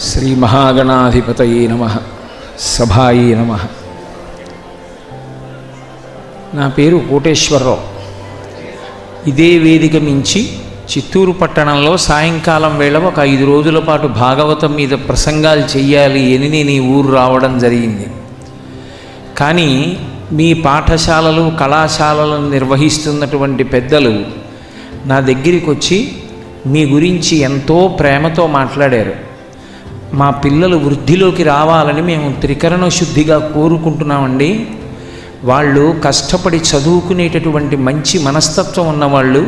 శ్రీ మహాగణాధిపతయే నమ సభాయే నమ. నా పేరు కోటేశ్వరరావు. ఇదే వేదిక మించి చిత్తూరు పట్టణంలో సాయంకాలం వేళ ఒక ఐదు రోజుల పాటు భాగవతం మీద ప్రసంగాలు చెయ్యాలి అని నేను ఈ ఊరు రావడం జరిగింది. కానీ మీ పాఠశాలలు కళాశాలలను నిర్వహిస్తున్నటువంటి పెద్దలు నా దగ్గరికి వచ్చి మీ గురించి ఎంతో ప్రేమతో మాట్లాడారు. మా పిల్లలు వృద్ధిలోకి రావాలని మేము త్రికరణ శుద్ధిగా కోరుకుంటున్నామండి. వాళ్ళు కష్టపడి చదువుకునేటటువంటి మంచి మనస్తత్వం ఉన్నవాళ్ళు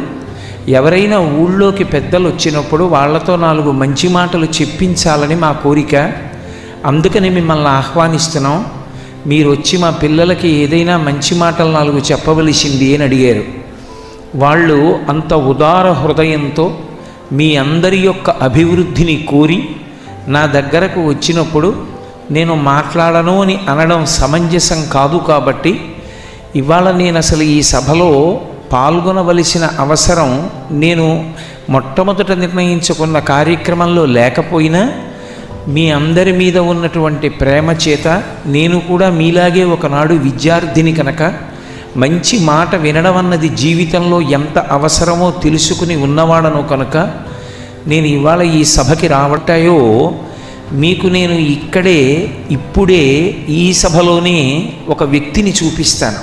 ఎవరైనా ఊళ్ళోకి పెద్దలు వచ్చినప్పుడు వాళ్ళతో నాలుగు మంచి మాటలు చెప్పించాలని మా కోరిక. అందుకని మిమ్మల్ని ఆహ్వానిస్తున్నాం. మీరు వచ్చి మా పిల్లలకి ఏదైనా మంచి మాటలు నాలుగు చెప్పవలసింది అని అడిగారు. వాళ్ళు అంత ఉదార హృదయంతో మీ అందరి యొక్క అభివృద్ధిని కోరి నా దగ్గరకు వచ్చినప్పుడు నేను మాట్లాడను అని అనడం సమంజసం కాదు కాబట్టి ఇవాళ నేను అసలు ఈ సభలో పాల్గొనవలసిన అవసరం నేను మొట్టమొదట నిర్ణయించుకున్న కార్యక్రమంలో లేకపోయినా మీ అందరి మీద ఉన్నటువంటి ప్రేమ చేత నేను కూడా మీలాగే ఒకనాడు విద్యార్థిని కనుక మంచి మాట వినడం అన్నది జీవితంలో ఎంత అవసరమో తెలుసుకుని ఉన్నవాడను కనుక నేను ఇవాళ ఈ సభకి రావటాయో మీకు నేను ఇక్కడే ఇప్పుడే ఈ సభలోనే ఒక వ్యక్తిని చూపిస్తాను.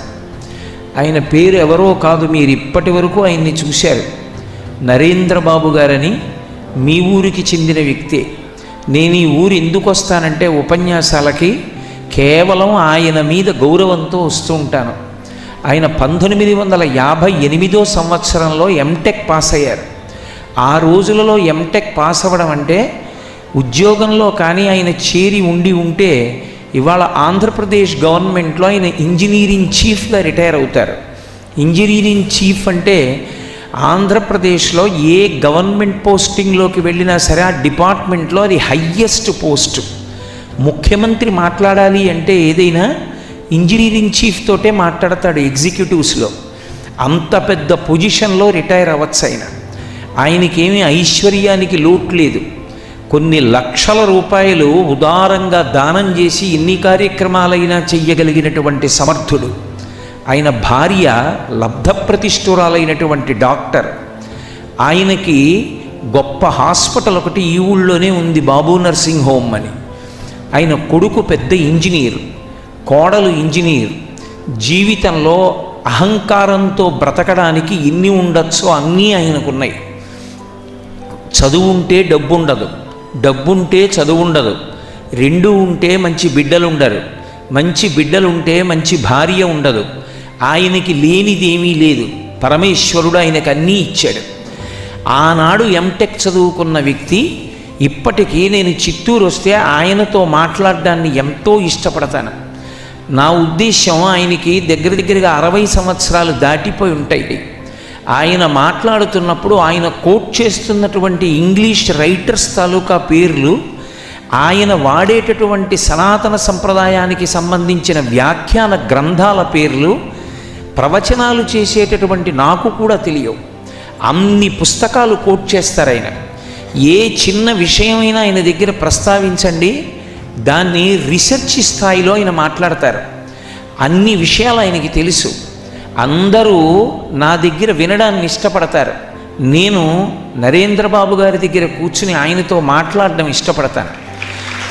ఆయన పేరు ఎవరో కాదు మీరు ఇప్పటి వరకు ఆయన్ని చూశారు. నరేంద్ర బాబు గారని మీ ఊరికి చెందిన వ్యక్తే. నేను ఈ ఊరు ఎందుకు వస్తానంటే ఉపన్యాసాలకి కేవలం ఆయన మీద గౌరవంతో వస్తూ ఉంటాను. ఆయన పంతొమ్మిది వందల యాభై ఎనిమిదో సంవత్సరంలో ఎంటెక్ పాస్ అయ్యారు ఆ రోజులలో ఎంటెక్ పాస్ అవ్వడం అంటే ఉద్యోగంలో కానీ ఆయన చేరి ఉండి ఉంటే ఇవాళ ఆంధ్రప్రదేశ్ గవర్నమెంట్లో ఆయన ఇంజనీరింగ్ చీఫ్గా రిటైర్ అవుతారు. ఇంజనీరింగ్ చీఫ్ అంటే ఆంధ్రప్రదేశ్లో ఏ గవర్నమెంట్ పోస్టింగ్లోకి వెళ్ళినా సరే ఆ డిపార్ట్మెంట్లో అది హయ్యెస్ట్ పోస్ట్. ముఖ్యమంత్రి మాట్లాడాలి అంటే ఏదైనా ఇంజనీరింగ్ చీఫ్ తోటే మాట్లాడతాడు ఎగ్జిక్యూటివ్స్లో. అంత పెద్ద పొజిషన్లో రిటైర్ అవ్వచ్చు ఆయన. ఆయనకేమీ ఐశ్వర్యానికి లోటు లేదు. కొన్ని లక్షల రూపాయలు ఉదారంగా దానం చేసి ఎన్ని కార్యక్రమాలైనా చెయ్యగలిగినటువంటి సమర్థుడు. ఆయన భార్య లబ్ధప్రతిష్ఠురాలైనటువంటి డాక్టర్. ఆయనకి గొప్ప హాస్పిటల్ ఒకటి ఈ ఊళ్ళోనే ఉంది బాబు నర్సింగ్ హోమ్ అని. ఆయన కొడుకు పెద్ద ఇంజనీర్ కోడలు ఇంజనీర్. జీవితంలో అహంకారంతో బ్రతకడానికి ఎన్ని ఉండొచ్చో అన్నీ ఆయనకున్నాయి. చదువు ఉంటే డబ్బు ఉండదు డబ్బుంటే చదువు ఉండదు రెండు ఉంటే మంచి బిడ్డలు ఉండరు మంచి బిడ్డలుంటే మంచి భార్య ఉండదు. ఆయనకి లేనిదేమీ లేదు. పరమేశ్వరుడు ఆయనకు అన్నీ ఇచ్చాడు. ఆనాడు ఎంటెక్ చదువుకున్న వ్యక్తి ఇప్పటికీ నేను చిత్తూరు వస్తే ఆయనతో మాట్లాడడాన్ని ఎంతో ఇష్టపడతాను. నా ఉద్దేశం ఆయనకి దగ్గర దగ్గరగా అరవై సంవత్సరాలు దాటిపోయి ఉంటాయి. ఆయన మాట్లాడుతున్నప్పుడు ఆయన కోట్ చేస్తున్నటువంటి ఇంగ్లీష్ రైటర్స్ తాలూకా పేర్లు ఆయన వాడేటటువంటి సనాతన సంప్రదాయానికి సంబంధించిన వ్యాఖ్యాన గ్రంథాల పేర్లు ప్రవచనాలు చేసేటటువంటి నాకు కూడా తెలియవు. అన్ని పుస్తకాలు కోట్ చేస్తారు ఆయన. ఏ చిన్న విషయమైనా ఆయన దగ్గర ప్రస్తావించండి దాన్ని రీసెర్చ్ స్థాయిలో ఆయన మాట్లాడతారు. అన్ని విషయాలు ఆయనకి తెలుసు. అందరూ నా దగ్గర వినడాన్ని ఇష్టపడతారు. నేను నరేంద్రబాబు గారి దగ్గర కూర్చుని ఆయనతో మాట్లాడడం ఇష్టపడతాను.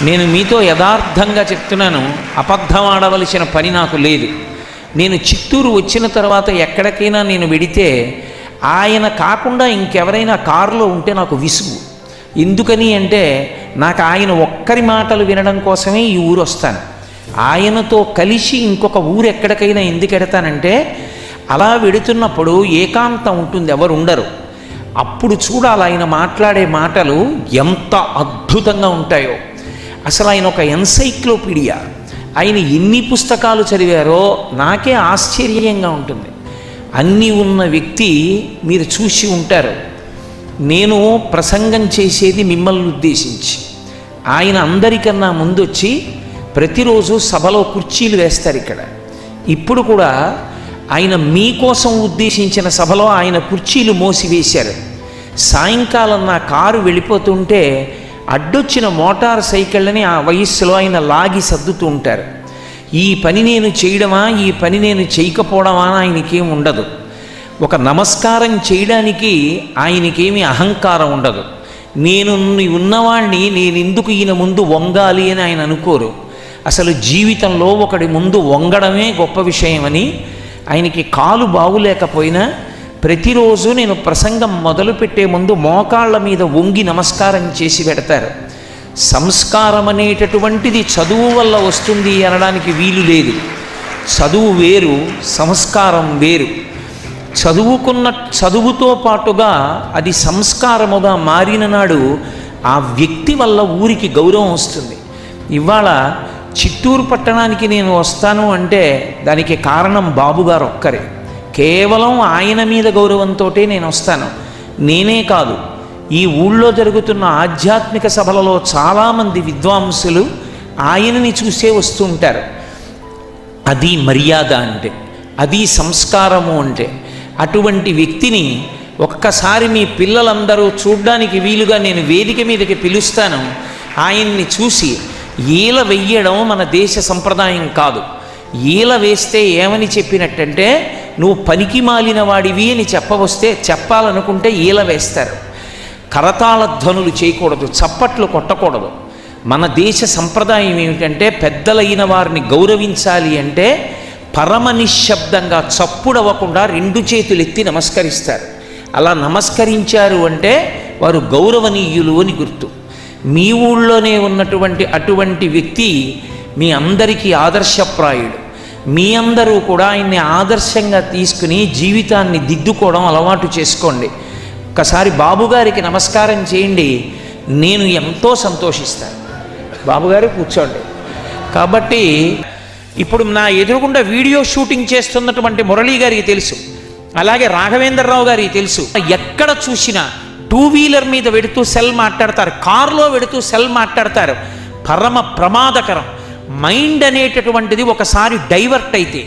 నేను మీతో యథార్థంగా చెప్తున్నాను అబద్ధం ఆడవలసిన పని నాకు లేదు. నేను చిత్తూరు వచ్చిన తర్వాత ఎక్కడికైనా నేను వెడితే ఆయన కాకుండా ఇంకెవరైనా కారులో ఉంటే నాకు విసుగు. ఎందుకని అంటే నాకు ఆయన ఒక్కరి మాటలు వినడం కోసమే ఈ ఊరు వస్తాను. ఆయనతో కలిసి ఇంకొక ఊరు ఎక్కడికైనా ఎందుకు ఎడతానంటే అలా వెడుతున్నప్పుడు ఏకాంతం ఉంటుంది ఎవరు ఉండరు అప్పుడు చూడాలి ఆయన మాట్లాడే మాటలు ఎంత అద్భుతంగా ఉంటాయో. అసలు ఆయన ఒక ఎన్సైక్లోపీడియా. ఆయన ఎన్ని పుస్తకాలు చదివారో నాకే ఆశ్చర్యంగా ఉంటుంది. అన్నీ ఉన్న వ్యక్తి మీరు చూసి ఉంటారు. నేను ప్రసంగం చేసేది మిమ్మల్ని ఉద్దేశించి. ఆయన అందరికన్నా ముందొచ్చి ప్రతిరోజు సభలో కుర్చీలు వేస్తారు ఇక్కడ. ఇప్పుడు కూడా ఆయన మీకోసం ఉద్దేశించిన సభలో ఆయన కుర్చీలు మోసివేశారు. సాయంకాలం నా కారు వెళ్ళిపోతుంటే అడ్డొచ్చిన మోటార్ సైకిళ్ళని ఆ వయస్సులో ఆయన లాగి సర్దుతూ ఉంటారు. ఈ పని నేను చేయడమా ఈ పని నేను చేయకపోవడమా ఆయనకేం ఉండదు. ఒక నమస్కారం చేయడానికి ఆయనకేమి అహంకారం ఉండదు. నేను ఉన్నవాణ్ణి నేను ఎందుకు ఈయన ముందు వంగాలి అని ఆయన అనుకోరు. అసలు జీవితంలో ఒకడి ముందు వంగడమే గొప్ప విషయమని ఆయనకి కాలు బాగులేకపోయినా ప్రతిరోజు నేను ప్రసంగం మొదలుపెట్టే ముందు మోకాళ్ళ మీద వంగి నమస్కారం చేసి పెడతారు. సంస్కారం అనేటటువంటిది చదువు వల్ల వస్తుంది అనడానికి వీలు లేదు. చదువు వేరు సంస్కారం వేరు. చదువుకున్న చదువుతో పాటుగా అది సంస్కారముగా మారిన నాడు ఆ వ్యక్తి వల్ల ఊరికి గౌరవం వస్తుంది. ఇవాళ చిత్తూరు పట్టణానికి నేను వస్తాను అంటే దానికి కారణం బాబుగారు ఒక్కరే. కేవలం ఆయన మీద గౌరవంతో నేను వస్తాను. నేనే కాదు ఈ ఊళ్ళో జరుగుతున్న ఆధ్యాత్మిక సభలలో చాలామంది విద్వాంసులు ఆయనని చూసే వస్తూ ఉంటారు. అది మర్యాద అంటే అది సంస్కారము అంటే. అటువంటి వ్యక్తిని ఒక్కసారి మీ పిల్లలందరూ చూడ్డానికి వీలుగా నేను వేదిక మీదకి పిలుస్తాను. ఆయన్ని చూసి ఈల వెయ్యడం మన దేశ సంప్రదాయం కాదు. ఈల వేస్తే ఏమని చెప్పినట్టంటే నువ్వు పనికి మాలిన వాడివి అని చెప్పవస్తే చెప్పాలనుకుంటే ఈల వేస్తారు. కరతాళ ధ్వనులు చేయకూడదు చప్పట్లు కొట్టకూడదు. మన దేశ సంప్రదాయం ఏమిటంటే పెద్దలైన వారిని గౌరవించాలి అంటే పరమ నిశ్శబ్దంగా చప్పుడవ్వకుండా రెండు చేతులు ఎత్తి నమస్కరిస్తారు. అలా నమస్కరించారు అంటే వారు గౌరవనీయులు అని గుర్తు. మీ ఊళ్ళోనే ఉన్నటువంటి అటువంటి వ్యక్తి మీ అందరికీ ఆదర్శప్రాయుడు. మీ అందరూ కూడా ఆయన్ని ఆదర్శంగా తీసుకుని జీవితాన్ని దిద్దుకోవడం అలవాటు చేసుకోండి. ఒకసారి బాబుగారికి నమస్కారం చేయండి. నేను ఎంతో సంతోషిస్తాను. బాబుగారు కూర్చోండి. కాబట్టి ఇప్పుడు నా ఎదురుగుండా వీడియో షూటింగ్ చేస్తున్నటువంటి మురళీ గారికి తెలుసు. అలాగే రాఘవేంద్రరావు గారికి తెలుసు. ఎక్కడ చూసినా టూ వీలర్ మీద వెడుతూ సెల్ మాట్లాడతారు కారులో వెడుతూ సెల్ మాట్లాడతారు. పరమ ప్రమాదకరం. మైండ్ అనేటటువంటిది ఒకసారి డైవర్ట్ అయితే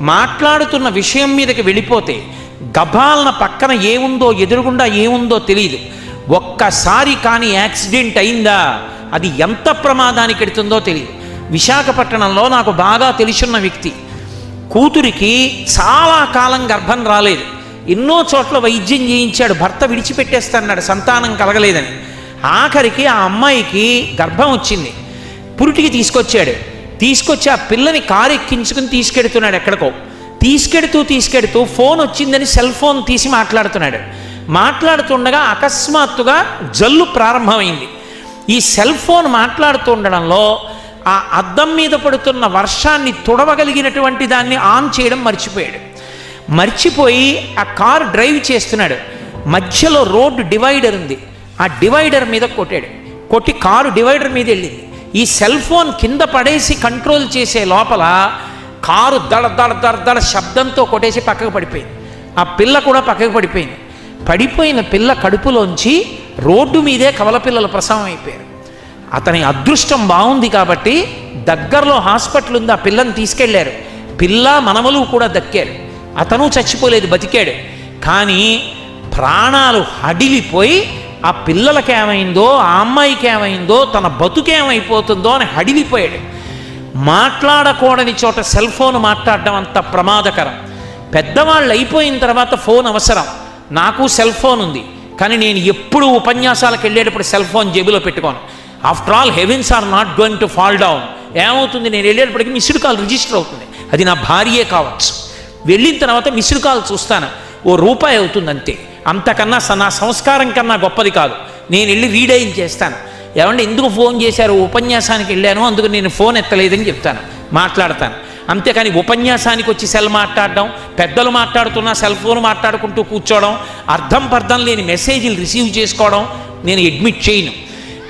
మాట్లాడుతున్న విషయం మీదకి వెళ్ళిపోతే గభాలన పక్కన ఏముందో ఎదురుగుండా ఏముందో తెలియదు ఒక్కసారి కానీ యాక్సిడెంట్ అయిందా అది ఎంత ప్రమాదానికి ఎడుతుందో తెలియదు విశాఖపట్నంలో నాకు బాగా తెలిసిన వ్యక్తి కూతురికి చాలా కాలం గర్భం రాలేదు. ఎన్నో చోట్ల వైద్యం చేయించాడు భర్త విడిచిపెట్టేస్తాడు సంతానం కలగలేదని. ఆఖరికి ఆ అమ్మాయికి గర్భం వచ్చింది. పురిటికి తీసుకొచ్చాడు. తీసుకొచ్చి ఆ పిల్లని కారు ఎక్కించుకుని తీసుకెడుతున్నాడు ఎక్కడికో. తీసుకెడుతూ తీసుకెడుతూ ఫోన్ వచ్చిందని సెల్ ఫోన్ తీసి మాట్లాడుతున్నాడు. మాట్లాడుతుండగా అకస్మాత్తుగా జల్లు ప్రారంభమైంది. ఈ సెల్ ఫోన్ మాట్లాడుతుండడంలో ఆ అద్దం మీద పడుతున్న వర్షాన్ని తుడవగలిగినటువంటి దాన్ని ఆన్ చేయడం మర్చిపోయాడు. మర్చిపోయి ఆ కారు డ్రైవ్ చేస్తున్నాడు. మధ్యలో రోడ్డు డివైడర్ ఉంది. ఆ డివైడర్ మీద కొట్టాడు. కొట్టి కారు డివైడర్ మీద వెళ్ళింది. ఈ సెల్ ఫోన్ కింద పడేసి కంట్రోల్ చేసే లోపల కారు దడ దడ దడ దడ శబ్దంతో కొట్టేసి పక్కకు పడిపోయింది. ఆ పిల్ల కూడా పక్కకు పడిపోయింది. పడిపోయిన పిల్ల కడుపులోంచి రోడ్డు మీదే కవల పిల్లల ప్రసవం అయిపోయారు. అతని అదృష్టం బాగుంది కాబట్టి దగ్గరలో హాస్పిటల్ ఉంది. ఆ పిల్లని తీసుకెళ్ళారు. పిల్ల మనమలు కూడా దక్కారు. అతను చచ్చిపోలేదు బతికాడు. కానీ ప్రాణాలు హడిలిపోయి ఆ పిల్లలకి ఏమైందో ఆ అమ్మాయికి ఏమైందో తన బతుకేమైపోతుందో అని హడిలిపోయాడు. మాట్లాడకూడని చోట సెల్ ఫోన్ మాట్లాడడం అంత ప్రమాదకరం. పెద్దవాళ్ళు అయిపోయిన తర్వాత ఫోన్ అవసరం. నాకు సెల్ ఫోన్ ఉంది. కానీ నేను ఎప్పుడు ఉపన్యాసాలకు వెళ్ళేటప్పుడు సెల్ ఫోన్ జేబులో పెట్టుకోను. After all heavens are not going to fall down ఏమవుతుంది? నేను వెళ్ళేటప్పటికి మిస్డ్ కాల్ రిజిస్టర్ అవుతుంది. అది నా భార్యే కావచ్చు. వెళ్ళిన తర్వాత మిస్డ్ కాల్ చూస్తాను. ఓ రూపాయి అవుతుంది అంతే అంతకన్నా స- నా సంస్కారం కన్నా గొప్పది కాదు. నేను వెళ్ళి రీడైన్ చేస్తాను. ఏమంటే ఎందుకు ఫోన్ చేశారు? ఉపన్యాసానికి వెళ్ళాను అందుకు నేను ఫోన్ ఎత్తలేదని చెప్తాను. మాట్లాడతాను. అంతేకాని ఉపన్యాసానికి వచ్చి సెల్ మాట్లాడడం పెద్దలు మాట్లాడుతున్నా సెల్ ఫోన్ మాట్లాడుకుంటూ కూర్చోవడం అర్థం పర్థం లేని మెసేజ్లు రిసీవ్ చేసుకోవడం నేను అడ్మిట్ చేయను.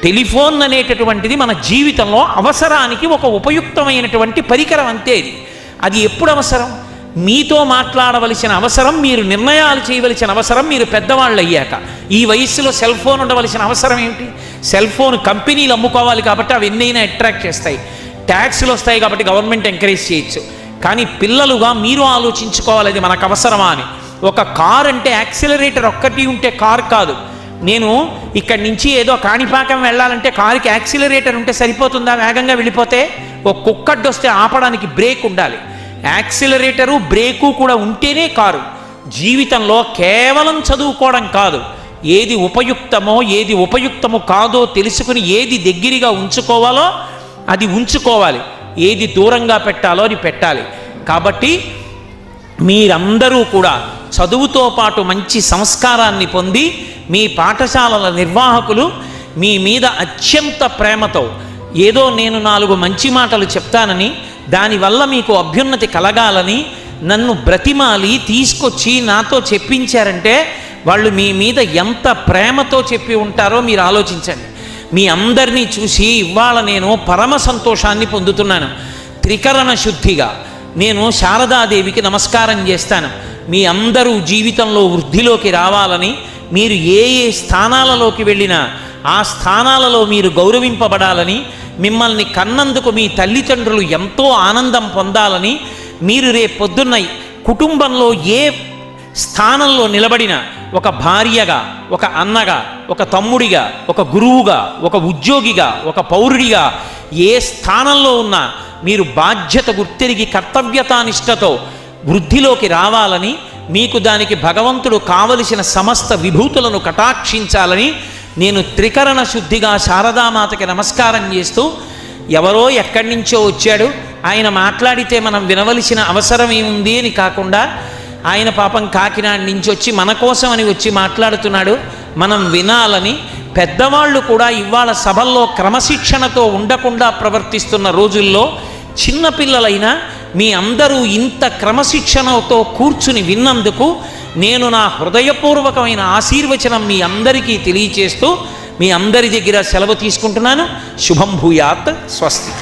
టెలిఫోన్ అనేటటువంటిది మన జీవితంలో అవసరానికి ఒక ఉపయుక్తమైనటువంటి పరికరం అంతే అది అది ఎప్పుడు అవసరం? మీతో మాట్లాడవలసిన అవసరం మీరు నిర్ణయాలు చేయవలసిన అవసరం మీరు పెద్దవాళ్ళు అయ్యాక. ఈ వయస్సులో సెల్ ఫోన్ ఉండవలసిన అవసరం ఏమిటి? సెల్ ఫోన్ కంపెనీలు అమ్ముకోవాలి కాబట్టి అవి ఎన్నైనా అట్రాక్ట్ చేస్తాయి. ట్యాక్స్లు వస్తాయి కాబట్టి గవర్నమెంట్ ఎంకరేజ్ చేయొచ్చు. కానీ పిల్లలుగా మీరు ఆలోచించుకోవాలి అది మనకు అవసరమా అని. ఒక కార్ అంటే యాక్సిలరేటర్ ఒక్కటి ఉంటే కార్ కాదు. నేను ఇక్కడి నుంచి ఏదో కాణిపాకం వెళ్ళాలంటే కారుకి యాక్సిలరేటర్ ఉంటే సరిపోతుందా? వేగంగా వెళ్ళిపోతే ఒక కుక్కడ్డు వస్తే ఆపడానికి బ్రేక్ ఉండాలి. యాక్సిలరేటరు బ్రేకు కూడా ఉంటేనే కారు. జీవితంలో కేవలం చదువుకోవడం కాదు. ఏది ఉపయుక్తమో ఏది ఉపయుక్తమో కాదో తెలుసుకుని ఏది దగ్గరగా ఉంచుకోవాలో అది ఉంచుకోవాలి. ఏది దూరంగా పెట్టాలో అది పెట్టాలి. కాబట్టి మీరందరూ కూడా చదువుతో పాటు మంచి సంస్కారాన్ని పొంది మీ పాఠశాలల నిర్వాహకులు మీ మీద అత్యంత ప్రేమతో ఏదో నేను నాలుగు మంచి మాటలు చెప్తానని దానివల్ల మీకు అభ్యున్నతి కలగాలని నన్ను బ్రతిమాలి తీసుకొచ్చి నాతో చెప్పించారంటే వాళ్ళు మీ మీద ఎంత ప్రేమతో చెప్పి ఉంటారో మీరు ఆలోచించండి. మీ అందరినీ చూసి ఇవాళ నేను పరమ సంతోషాన్ని పొందుతున్నాను. త్రికరణ శుద్ధిగా నేను శారదాదేవికి నమస్కారం చేస్తాను. మీ అందరూ జీవితంలో వృద్ధిలోకి రావాలని మీరు ఏ ఏ స్థానాలలోకి వెళ్ళినా ఆ స్థానాలలో మీరు గౌరవింపబడాలని మిమ్మల్ని కన్నందుకు మీ తల్లిదండ్రులు ఎంతో ఆనందం పొందాలని మీరు రేపొద్దున్న కుటుంబంలో ఏ స్థానంలో నిలబడిన ఒక భార్యగా ఒక అన్నగా ఒక తమ్ముడిగా ఒక గురువుగా ఒక ఉద్యోగిగా ఒక పౌరుడిగా ఏ స్థానంలో ఉన్నా మీరు బాధ్యత గుర్తిరిగి కర్తవ్యతానిష్టతో వృద్ధిలోకి రావాలని మీకు దానికి భగవంతుడు కావలసిన సమస్త విభూతులను కటాక్షించాలని నేను త్రికరణ శుద్ధిగా శారదామాతకి నమస్కారం చేస్తూ ఎవరో ఎక్కడి నుంచో వచ్చాడు. ఆయన మాట్లాడితే మనం వినవలసిన అవసరం ఏముంది అని కాకుండా ఆయన పాపం కాకినాడ నుంచి వచ్చి మన కోసం అని వచ్చి మాట్లాడుతున్నాడు. మనం వినాలని పెద్దవాళ్ళు కూడా ఇవాళ సభల్లో క్రమశిక్షణతో ఉండకుండా ప్రవర్తిస్తున్న రోజుల్లో చిన్నపిల్లలైనా మీ అందరూ ఇంత క్రమశిక్షణతో కూర్చుని విన్నందుకు నేను నా హృదయపూర్వకమైన ఆశీర్వచనం మీ అందరికీ తెలియచేస్తూ మీ అందరి దగ్గర సెలవు తీసుకుంటున్నాను. శుభం భూయాత్. స్వస్తి.